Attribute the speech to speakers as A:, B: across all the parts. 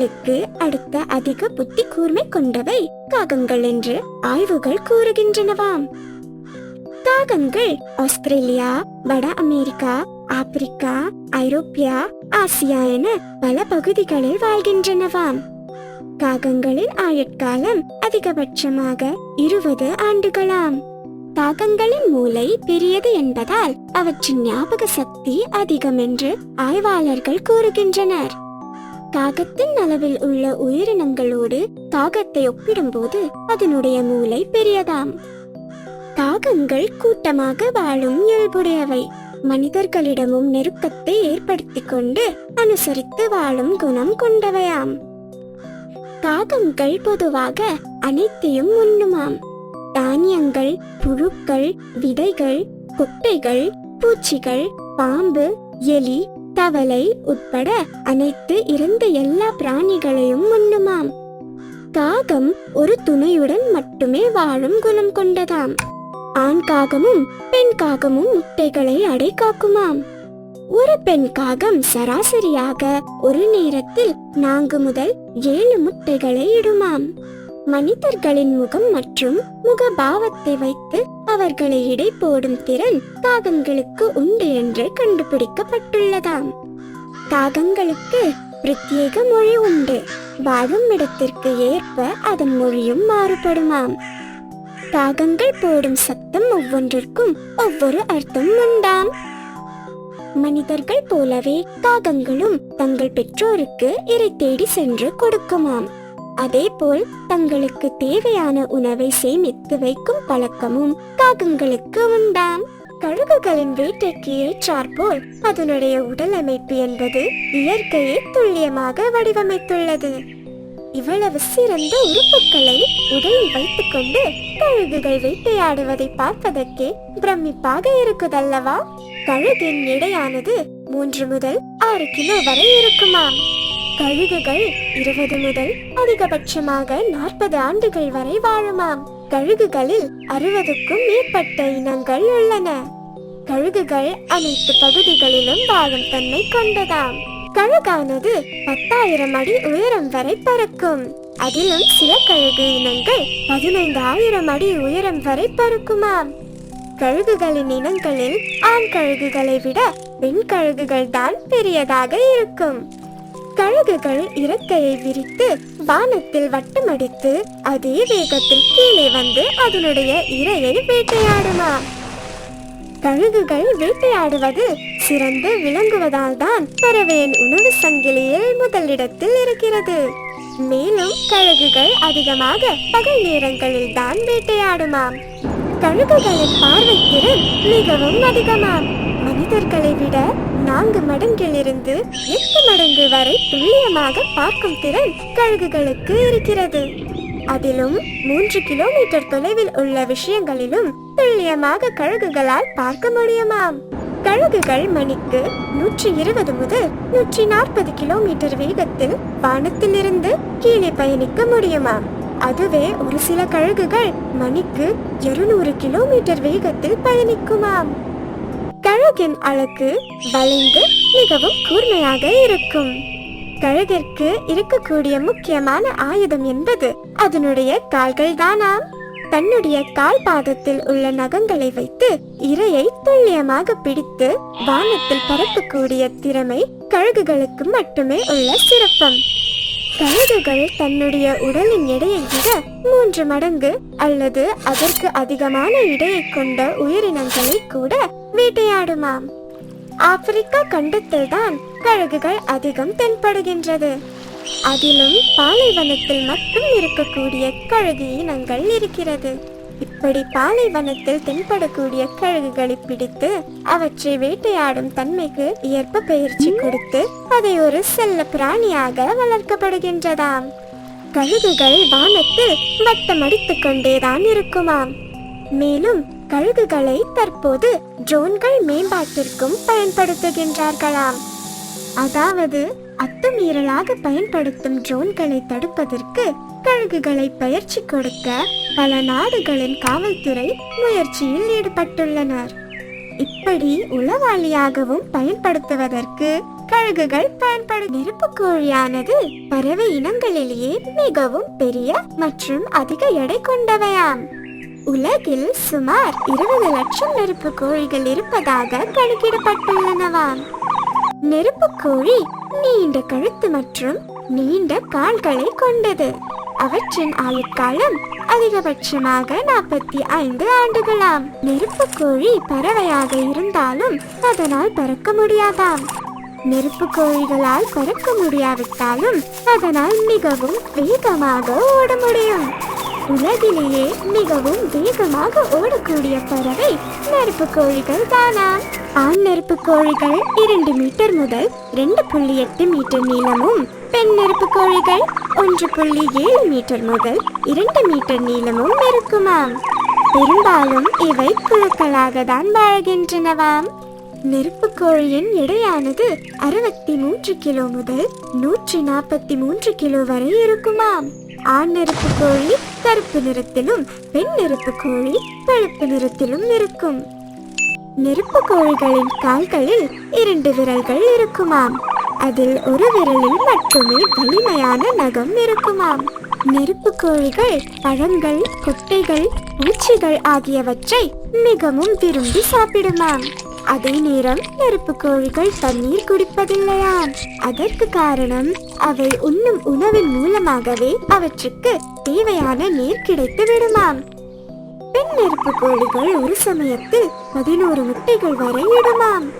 A: மனிதர்களுக்கு அடுத்த அதிக புத்தி கூர்மை கொண்டவை காகங்கள் என்று ஆய்வுகள் கூறுகின்றனவாம். காகங்கள் ஆஸ்திரேலியா வட அமெரிக்கா ஆப்பிரிக்கா ஐரோப்பியா ஆசியா என பல பகுதிகளில் வாழ்கின்றனவாம். காகங்களின் ஆயுட்காலம் அதிகபட்சமாக இருபது ஆண்டுகளாம். காகங்களின் மூளை பெரியது என்பதால் அவற்றின் ஞாபக சக்தி அதிகம் என்று ஆய்வாளர்கள் கூறுகின்றனர். காகத்தின் அளவில் உள்ள உயிரினங்களோடு காகத்தை ஒப்பிடும்போது அதனுடைய மூளை பெரியதாம். காகங்கள் கூட்டமாக வாழும் இயல்புடையவை. மனிதர்களிடமும் நெருக்கத்தை ஏற்படுத்திக் கொண்டு அனுசரித்து வாழும் குணம் கொண்டவையாம். காகங்கள் பொதுவாக அனைத்தையும் உண்ணுமாம். தானியங்கள் புழுக்கள் விதைகள் கொட்டைகள் பூச்சிகள் பாம்பு எலி தவளை உட்பட அனைத்து இருந்த எல்லா பிராணிகளையும் உண்ணுமாம். காகம் ஒரு துணையுடன் மட்டுமே வாழும் குணம் கொண்டதாம். ஆண் காகமும் பெண் காகமும் முட்டைகளை அடை காக்குமாம். ஒரு பெண் காகம் சராசரியாக ஒரு நேரத்தில் நான்கு முதல் ஏழு முட்டைகளை இடுமாம். மனிதர்களின் முகம் மற்றும் முகபாவத்தை வைத்து அவர்களை இடை போடும் திறன் காகங்களுக்கு உண்டு என்று கண்டுபிடிக்கப்பட்டுள்ளதாம். காகங்களுக்கு பிரத்யேக மொழி உண்டு. வாழும் இடத்திற்கு ஏற்ப அதன் மொழியும் மாறுபடுமாம். காகங்கள் போடும் சத்தம் ஒவ்வொன்றிற்கும் ஒவ்வொரு அர்த்தம் உண்டாம். மனிதர்கள் போலவே காகங்களும் தங்கள் பெற்றோருக்கு இறை தேடி சென்று கொடுக்குமாம். அதேபோல் தங்களுக்கு தேவையான உணவை சேமித்து வைக்கும் பழக்கமும் காகங்களுக்கு உண்டாம். கழுகுகளின் வேட்டைக்கு ஏற்றாற்போல் அதனுடைய உடல் அமைப்பு என்பது இயற்கையை துல்லியமாக வடிவமைத்துள்ளது. இவ்வளவு சிறந்த உறுப்புகளை உடலில் வைத்துக்கொண்டு கழுகுகள் வேட்டையாடுவதை பார்ப்பதற்கே பிரமிப்பாக இருக்குதல்லவா? கழுகின் எடையானது மூன்று முதல் ஆறு கிலோ வரை இருக்குமாம். கழுகுகள் இருபது முதல் அதிகபட்சமாக நாற்பது ஆண்டுகள் வரை வாழுமாம். கழுகுகளில் அறுபதுக்கும் மேற்பட்ட இனங்கள் உள்ளன. கழுகுகள் அனைத்து பகுதிகளிலும் வாழும் தன்மை கொண்டதாம். கழுகானது பத்தாயிரம் அடி உயரம் வரை பறக்கும். அதிலும் சில கழுகு இனங்கள் பதினைந்து ஆயிரம் அடி உயரம் வரை பறக்குமாம். கழுகுகளின் இனங்களில் ஆண் கழுகுகளை விட பெண் கழுகுகள் தான் பெரியதாக இருக்கும். கழுகுகள் இறக்கையை விரித்து வானத்தில் வட்டமடித்து அதே வேகத்தில் கீழே வந்து அதனுடைய இரையை வேட்டையாடுமாம். கழுகுகள் வேட்டையாடுவது சிறந்து விளங்குவதால் தான் பறவையின் உணவு சங்கிலியில் முதலிடத்தில் இருக்கிறது. மேலும் கழுகுகள் அதிகமாக பகல் நேரங்களில் தான் வேட்டையாடுமாம். கழுகுகளின் பார்வை திறன் மிகவும் அதிகமாம். மனிதர்களை விட நான்கு மடங்கிலிருந்து எட்டு மடங்கு வரை துல்லியமாக பார்க்கும் திறன் கழுகுகளுக்கு இருக்கிறது. அதிலும் மூன்று கிலோமீட்டர் தொலைவில் உள்ள விஷயங்களிலும் துல்லியமாக கழுகுகளால் பார்க்க முடியுமாம். கழுகுகள் மணிக்கு நூற்றி இருபது முதல் நூற்றி நாற்பது கிலோமீட்டர் வேகத்தில் வானத்திலிருந்து கீழே பயணிக்க முடியுமாம். அதுவே ஒரு சில கழுகுகள் மணிக்கு இருநூறு கிலோமீட்டர் வேகத்தில் பயணிக்குமாம். கழுகின் அழகு வளைந்து மிகவும் கூர்மையாக இருக்கும். கழுகிற்கு இருக்கக்கூடிய முக்கியமான ஆயுதம் என்பது அதனுடைய கால்கள் தானாம். தன்னுடைய கால் பாதத்தில் உள்ள நகங்களை வைத்து இரையை துல்லியமாக பிடித்து வானத்தில் பறக்கக்கூடிய திறமை கழுகுகளுக்கு மட்டுமே உள்ள சிறப்பம். கழுகுகள் தன்னுடைய உடலின் எடையை விட மூன்று மடங்கு அல்லது அதற்கு அதிகமான இடையை கொண்ட உயிரினங்களை கூட வேட்டையாடுமாம். ஆப்பிரிக்கா கண்டத்தில் தான் கழுகுகள் அதிகம் தென்படுகின்றது. அதிலும் பாலைவனத்தில் மட்டும் இருக்கக்கூடிய கழுகு இனங்கள் இருக்கிறது. இப்படி பாலைவனத்தில் தென்படக்கூடிய கழுகுகளை பிடித்து அவற்றை வேட்டையாடும் தன்மைக்கு ஏற்ப பயிற்சி கொடுத்து அதை ஒரு செல்ல பிராணியாக வளர்க்கப்படுகின்றதாம். கழுகுகள் வானத்தில் வட்டமடித்துக் கொண்டேதான் இருக்குமாம். மேலும் கழுகுகளை தற்போது ட்ரோன்கள் மேம்பாட்டிற்கும் பயன்படுத்துகின்றார்களாம். அதாவது அத்துமீறலாக பயன்படுத்தும் ட்ரோன்களை தடுப்பதற்கு கழுகுகளை பயிற்சி கொடுக்க பல நாடுகளின் காவல்துறை முயற்சியில் ஈடுபட்டுள்ளனர். இப்படி உளவாளியாகவும் பயன்படுத்துவதற்கு கழுகுகள் பயன்படும் நெருப்பு கோழியானது பறவை இனங்களிலேயே மிகவும் பெரிய மற்றும் அதிக எடை கொண்டவையாம். உலகில் சுமார் இருபது லட்சம் நெருப்பு கோழிகள் இருப்பதாக கணக்கிடப்பட்டுள்ளனவாம் நெருப்பு கோழி நீண்ட கழுத்து மற்றும் நீண்ட கால்களை கொண்டது. அவற்றின் ஆயுட்காலம் அதிகபட்சமாக நாற்பத்தி ஐந்து ஆண்டுகளாம். நெருப்பு கோழி பறவையாக இருந்தாலும் அதனால் பறக்க முடியாதாம். நெருப்பு கோழிகளால் பறக்க முடியாவிட்டாலும் அதனால் மிகவும் வேகமாக ஓட முடியும். உலகிலேயே மிகவும் வேகமாக ஓடக்கூடிய பறவை நெருப்பு கோழிகள் தானா? ஆண் நெருப்பு கோழிகள் இரண்டு மீட்டர் முதல் ரெண்டு புள்ளி எட்டு மீட்டர் நீளமும் பெண் நெருப்பு கோழிகள் ஒன்று புள்ளி ஏழு மீட்டர் முதல் இரண்டு மீட்டர் நீளமும் இருக்குமாம். பெரும்பாலும் இவை குழுக்களாக தான் வாழ்கின்றனவாம். நெருப்பு கோழியின் எடையானது அறுபத்தி மூன்று கிலோ முதல் நூற்றி நாற்பத்தி மூன்று கிலோ வரை இருக்குமாம். ஆண் நெருப்பு கோழி கருப்பு நிறத்திலும் பெண் நெருப்பு கோழி பழுப்பு நிறத்திலும் இருக்கும். நெருப்பு கோழிகளின் கால்களில் இரண்டு விரல்கள் இருக்குமாம். அதில் ஒரு விரலில் மட்டுமே வலிமையான நகம் இருக்குமாம். நெருப்பு கோழிகள் பழங்கள் கொட்டைகள் பூச்சிகள் ஆகியவற்றை மிகவும் விரும்பி சாப்பிடுமாம். அதே நேரம் நெருப்பு கோழிகள் தண்ணீர் குடிப்பதில்லையாம். அதற்கு காரணம் அவை உண்ணும் உணவின் மூலமாகவே அவற்றுக்கு தேவையான நீர் கிடைத்து விடுமாம். பெண் நெருப்பு கோழிகள் ஒரு சமயத்தில் பதினோரு முட்டைகள் வரை இடுமாம்.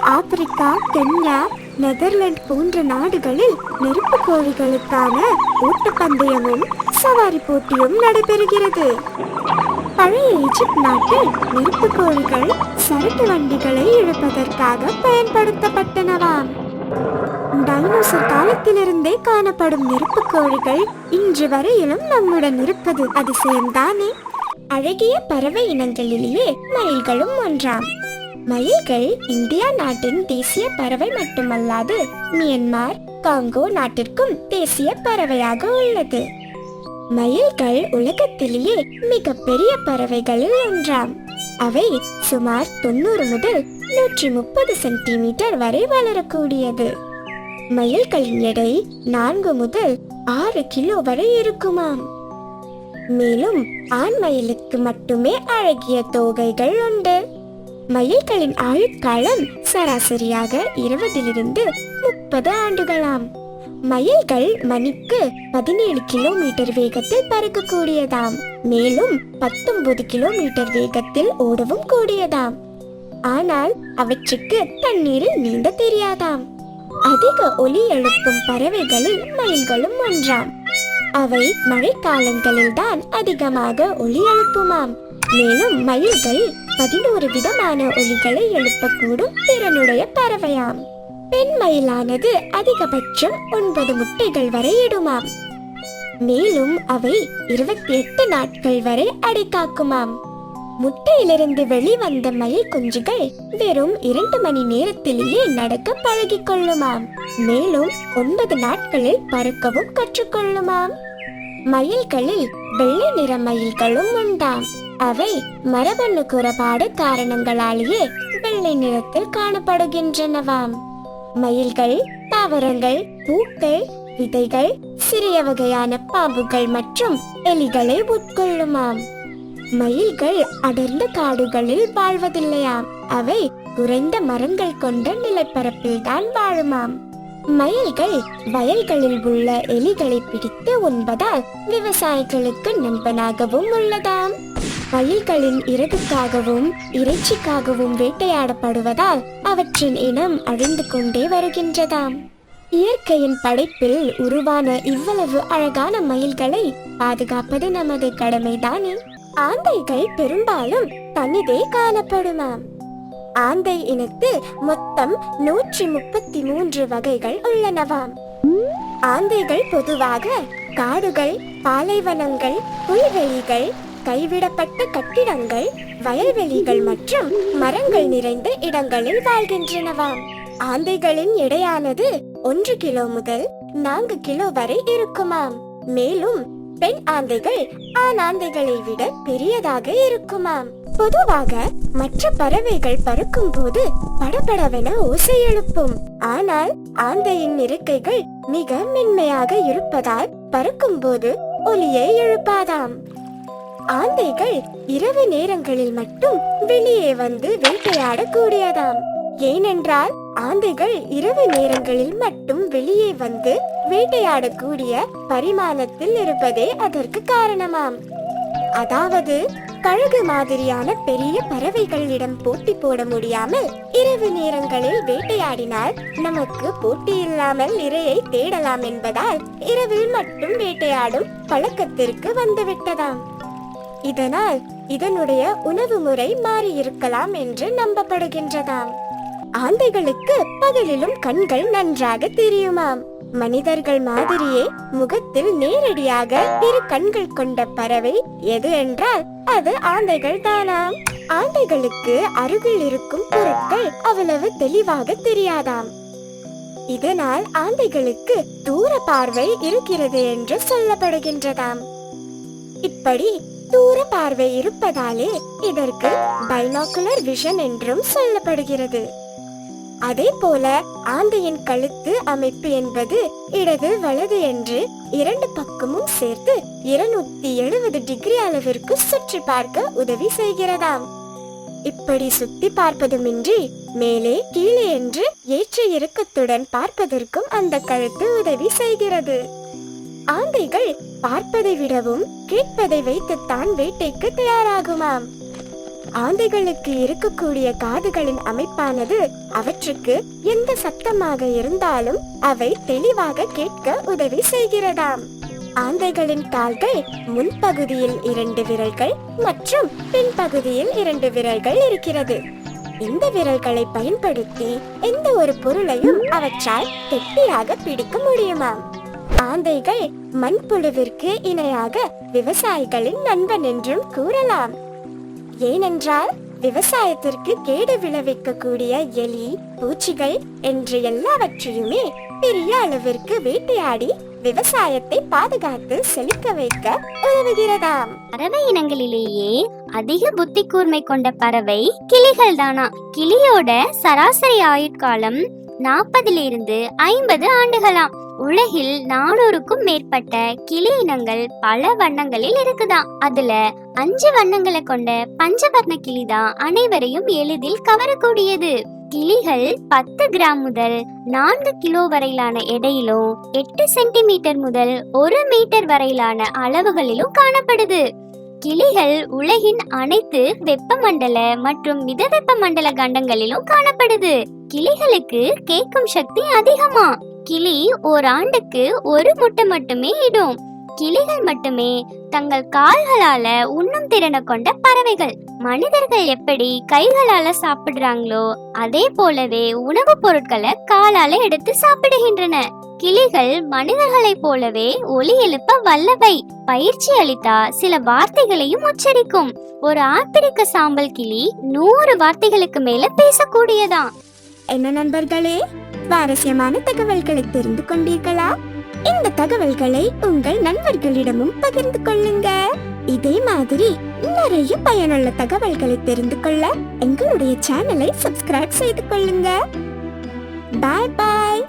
A: ஆப்பிரிக்கா கென்யா நெதர்லாந்து போன்ற நாடுகளில் நெருப்பு கோழிகளுக்கான ஓட்டப்பந்தயமும் சவாரி போட்டியும் நடைபெறுகிறது. பழைய ஈஜிப்ட் நாட்டில் நெருப்பு கோழிகள் சரக்கு வண்டிகளை இழுப்பதற்காக பயன்படுத்தப்பட்டனவாம் டைனோசர் காலத்திலிருந்தே காணப்படும் நெருப்பு கோழிகள் இன்று வரையிலும் நம்முடன் இருப்பது அதிசயம்தானே? அழகிய பறவை இனங்களிலேயே மயில்களும் ஒன்றாம். மயில்கள் இந்தியா நாட்டின் தேசிய பறவை மட்டுமல்லாது மியன்மார் காங்கோ நாட்டிற்கும் தேசிய பறவையாக உள்ளது. மயில்கள் உலகத்திலேயே மிகப்பெரிய பறவைகளில் ஒன்றாம். அவை சுமார் தொண்ணூறு முதல் நூற்றி முப்பது சென்டிமீட்டர் வரை வளரக்கூடியது. மயில்களின் எடை நான்கு முதல் ஆறு கிலோ வரை இருக்குமாம். மேலும் ஆண் மயிலுக்கு மட்டுமே அழகிய தோகைகள் உண்டு. மயில்களின் ஆயுட்காலம் சராசரியாக இருபதிலிருந்து முப்பது ஆண்டுகளாம். மயில்கள் மணிக்கு பதினேழு கிலோமீட்டர் வேகத்தில் பறக்கக்கூடியதாம். மேலும் பத்தொன்பது கிலோமீட்டர் வேகத்தில் ஓடவும் கூடியதாம். ஆனால் அவற்றுக்கு தண்ணீரில் நீந்த தெரியாதாம். அதிக ஒலி எழுப்பும் பறவைகளில் மயில்களும் ஒன்றாம். அவை மழைக்காலங்களில் தான் அதிகமாக ஒலி எழுப்புமாம். மேலும் மயில்கள் பதினோரு விதமான ஒலிகளை எழுப்பக்கூடும் திறனுடைய பறவையாம். பெண் மயிலானது அதிகபட்சம் ஒன்பது முட்டைகள் வரை இடுமாம். மேலும் அவை இருபத்தி எட்டு நாட்கள் வரை அடைக்காக்குமாம். முட்டையிலிருந்து வெளிவந்த மயில் குஞ்சுகள் வெறும் இரண்டு மணி நேரத்திலேயே நடக்க பழகிக் கொள்ளுமாம் மேலும் ஒன்பது நாட்களில் பறக்கவும் கற்றுக்கொள்ளுமாம். மயில்களில் வெள்ளை நிற மயில்களும் உண்டாம். அவை மரபணு குறைபாடு காரணங்களாலேயே வெள்ளை நிறத்தில் காணப்படுகின்றனவாம். மயில்கள் தாவரங்கள் பூக்கள் விதைகள் சிறிய வகையான பாம்புகள் மற்றும் எலிகளை உட்கொள்ளுமாம். மயில்கள் அடர்ந்த காடுகளில் வாழ்வதில்லையாம். அவை குறைந்த மரங்கள் கொண்ட நிலப்பரப்பில் தான் வாழுமாம். மயில்கள் வயல்களில் உள்ள எலிகளை பிடித்து உண்பதால் விவசாயிகளுக்கு நண்பனாகவும் உள்ளதாம். மயில்களின் இறகுக்காகவும் இறைச்சிக்காகவும் வேட்டையாடப்படுவதால் அவற்றின் இனம் அழிந்து கொண்டே வருகின்றதாம். இயற்கையின் படைப்பில் உருவான இவ்வளவு அழகான மயில்களை பாதுகாப்பது நமது கடமைதானே? ஆந்தைகள் பெரும்பாலும் தனிதே காணப்படுமாம். ஆந்தை இனத்து மொத்தம் நூற்றி முப்பத்தி மூன்று வகைகள் உள்ளனவாம். ஆந்தைகள் பொதுவாக காடுகள் பாலைவனங்கள் புல்வெளிகள் கைவிடப்பட்ட கட்டிடங்கள் வயல்வெளிகள் மற்றும் மரங்கள் நிறைந்த இடங்களில் வாழ்கின்றனவாம் ஆந்தைகளின் எடையானது ஒன்று கிலோ முதல் நான்கு கிலோ வரை இருக்குமாம். மேலும் பெண் ஆந்தைகள் ஆண் ஆந்தைகளை விட பெரியதாக இருக்குமாம். பொதுவாக மற்ற பறவைகள் பறக்கும் போது படபடவென ஓசை எழுப்பும். ஆனால் ஆந்தையின் இருக்கைகள் மிக மென்மையாக இருப்பதால் பறக்கும் போது ஒலியை எழுப்பாதாம். ஆந்தைகள் இரவு நேரங்களில் மட்டும் வெளியே வந்து வேட்டையாடக்கூடியதாம். ஏனென்றால் ஆந்தைகள் இரவு நேரங்களில் மட்டும் வெளியே வந்து வேட்டையாடக்கூடிய பரிமாணத்தில் இருப்பதே அதற்கு காரணமாம். அதாவது கழுகு மாதிரியான பெரிய பறவைகளிடம் போட்டி போட முடியாமல் இரவு நேரங்களில் வேட்டையாடினால் நமக்கு போட்டி இல்லாமல் இரையை தேடலாம் என்பதால் இரவில் மட்டும் வேட்டையாடும் பழக்கத்திற்கு வந்துவிட்டதாம். இதனால் இதனுடைய உணவு முறை மாறி இருக்கலாம் என்று நம்பப்படுகின்றதாம். ஆந்தைகளுக்கு பகலிலும் கண்கள் நன்றாக தெரியுமாம். மனிதர்கள் மாதிரியே முகத்தில் நேரடியாக இரு கண்கள் கொண்ட பறவை எது என்றால் அது ஆந்தைகள் தானாம். ஆந்தைகளுக்கு அருகில் இருக்கும் பொருட்கள் அவ்வளவு தெளிவாக தெரியாதாம். இதனால் ஆந்தைகளுக்கு தூர பார்வை இருக்கிறது என்று சொல்லப்படுகின்றதாம். இப்படி தூர பார்வை இருப்பதாலே இதற்கு பைனாக்குலர் விஷன் என்றும் சொல்லப்படுகிறது. அதே போல ஆந்தையின் கழுத்து அமைப்பு என்பது இடது வலது என்று இரண்டு பக்கமும் சேர்த்து இருநூத்தி எழுபது டிகிரி அளவிற்கு சுற்றி பார்க்க உதவி செய்கிறதாம். இப்படி சுத்தி பார்ப்பதுமின்றி மேலே கீழே என்று ஏற்ற இறக்கத்துடன் பார்ப்பதற்கும் அந்த கழுத்து உதவி செய்கிறது. ஆந்தைகள் பார்ப்பதை விடவும் கேட்பதை வைத்துத்தான் வேட்டைக்கு தயாராகுமாம். ஆந்தைகளுக்கு இருக்கக்கூடிய காதுகளின் அமைப்பானது அவற்றுக்கு எந்த சத்தமாக இருந்தாலும் அவை தெளிவாக கேட்க உதவி செய்கிறதாம். ஆந்தைகளின் கால்கள் முன்பகுதியில் இரண்டு விரல்கள் மற்றும் பின்பகுதியில் இரண்டு விரல்கள் இருக்கிறது. இந்த விரல்களை பயன்படுத்தி எந்த ஒரு பொருளையும் அவற்றால் கெட்டியாக பிடிக்க முடியுமாம். ஆந்தைகள் மண்புழுவிற்கு இணையாக விவசாயிகளின் நண்பன் என்றும் கூறலாம். ஏனென்றால் விவசாயத்திற்கு கேடு விளைவிக்கக்கூடிய எலி பூச்சிகள் என்று எல்லாவற்றையுமே பெரிய அளவிற்கு வேட்டையாடி விவசாயத்தை பாதுகாத்து செழிக்க வைக்க உதவுகிறதாம்.
B: பறவை இனங்களிலேயே அதிக புத்தி கூர்மை கொண்ட பறவை கிளிகள் தானா கிளியோட சராசரி ஆயுட்காலம் நாற்பதிலிருந்து ஐம்பது ஆண்டுகளாம். உலகில் நானூறுக்கும் மேற்பட்ட கிளி இனங்கள் பல வண்ணங்களில் இருக்குதாம். அதுல அஞ்சு வண்ணங்களை கொண்ட பஞ்சவர்ண கிளிதான் அனைவரையும் எளிதில் கவரக்கூடியது. கிளிகள் பத்து கிராம் முதல் நான்கு கிலோ வரையிலான எடையிலும் எட்டு சென்டிமீட்டர் முதல் ஒரு மீட்டர் வரையிலான அளவுகளிலும் காணப்படுது. கிளிகள் உலகின் அனைத்து வெப்பமண்டல மற்றும் மித வெப்பமண்டல கண்டங்களிலும் காணப்படுது. கிளிகளுக்கு கேட்கும் சக்தி அதிகமா. கிளி ஒரு ஆண்டுக்கு ஒரு முட்டை மட்டுமே இடும். கிளிகள் மட்டுமே தங்கள் கால்களால உண்ணும் திறனை கொண்ட பறவைகள். மனிதர்கள் எப்படி கைகளால சாப்பிடுறாங்களோ அதே போலவே உணவுப் பொருட்களை காலால எடுத்து சாப்பிடுகின்றன. கிளிகள் மனிதர்களைப் போலவே ஒலி எழுப்ப வல்லவை. பயிற்சி அளித்தா சில வார்த்தைகளையும் உச்சரிக்கும். ஒரு ஆப்பிரிக்க சாம்பல் கிளி நூறு வார்த்தைகளுக்கு மேல பேசக்கூடியதாம்
A: என்ன நண்பர்களே? சுவாரஸ்யமான தகவல்களை தெரிந்து கொண்டீர்களா? இந்த தகவல்களை உங்கள் நண்பர்களிடமும் பகிர்ந்து கொள்ளுங்க. இதே மாதிரி நிறைய பயனுள்ள தகவல்களை தெரிந்து கொள்ள எங்களுடைய சேனலை சப்ஸ்கிரைப் செய்து கொள்ளுங்க. பாய் பாய்.